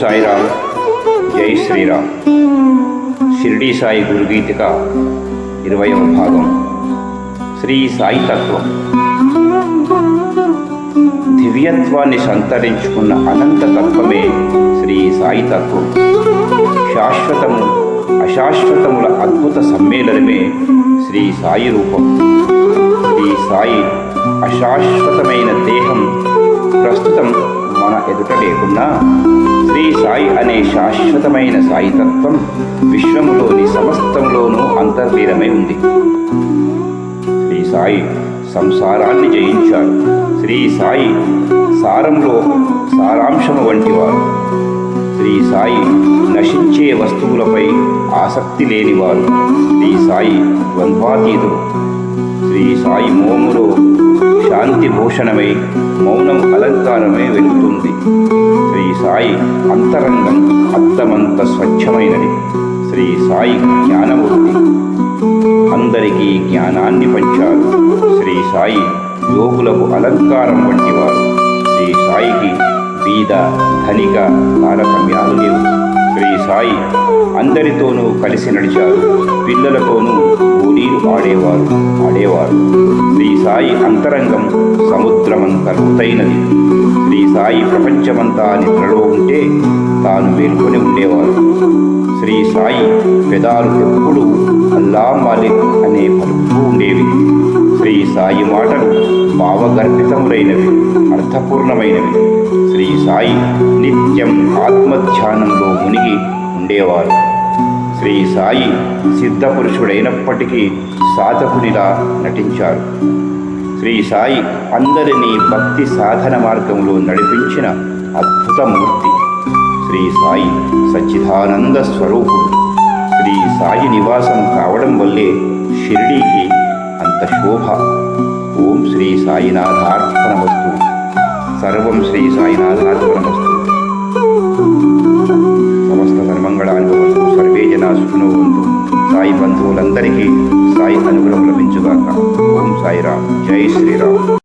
సాయిరామ్ జై శ్రీరామ్. షిరిడి సాయి గురుగీతిక ఇరవయవ భాగం. శ్రీ సాయి తత్వం. దివ్యత్వాన్ని సంతరించుకున్న అనంత తత్వమే శ్రీ సాయి తత్వం. శాశ్వతము అశాశ్వతముల అద్భుత సమ్మేళనమే శ్రీ సాయి రూపం. శ్రీ సాయి అశాశ్వతమైన దేహం ప్రస్తుతం మన ఎదుట లేకుండా శ్రీ సాయి అనే శాశ్వతమైన సాయితత్వం విశ్వములోని సమస్తంలోనూ అంతర్లీనమై ఉంది. శ్రీ సాయి సంసారాన్ని జయించారు శ్రీ సాయి సారంలో సారాంశము వంటివారు శ్రీ సాయి నశించే వస్తువులపై ఆసక్తి లేనివారు శ్రీ సాయి ద్వంద్వాతీతుడు. శ్రీ సాయి మోములో శాంతి భూషణమై మౌనం అలంకారమై వెలుగుతుంది శ్రీ సాయి అంతరంగం అర్థమంత స్వచ్ఛమైనది. శ్రీ సాయి జ్ఞానమూర్తి. అందరికీ జ్ఞానాన్ని పంచారు. శ్రీ సాయి యోగులకు అలంకారం వంటివారు. శ్రీ సాయికి బీద ధనిక తారతమ్యాలు లేవు. శ్రీ సాయి అందరితోనూ కలిసి నడిచారు. పిల్లలతోనూ కూలీలు ఆడేవారు ఆడేవారు. శ్రీ సాయి అంతరంగం సముద్రమంత లోతైనది. శ్రీ సాయి ప్రపంచమంతా నిద్రలో ఉంటే తాను మేల్కొని ఉండేవారు. శ్రీ సాయి పెదాలు ఎప్పుడు అల్లా మాలిక్ అనే పలుకుతూ ఉండేవి. శ్రీ సాయి మాటలు భావగర్భితములైనవి. అర్థపూర్ణమైనవి. శ్రీ సాయి నిత్యం ఆత్మధ్యానంలో మునిగి ఉండేవారు. శ్రీ సాయి సిద్ధపురుషుడైనప్పటికీ సాధకునిలా నటించారు. శ్రీ సాయి అందరినీ భక్తి సాధన మార్గంలో నడిపించిన అద్భుత మూర్తి శ్రీ సాయి సచ్చిదానంద స్వరూపుడు. శ్రీ సాయి నివాసం కావడం వల్లే షిరిడీకి అంత శోభ. ఓం శ్రీ సాయినాథార్పణమస్తు. సర్వం శ్రీ సాయినాథార్పణమస్తు సమస్త సన్మంగళాన్ని భవతు సర్వే జనా సుఖినోవంతు సాయి బంధువులందరికీ సాయి అనుగ్రహం లభించుగాక. ఓం సాయిరామ్. జై శ్రీరామ్.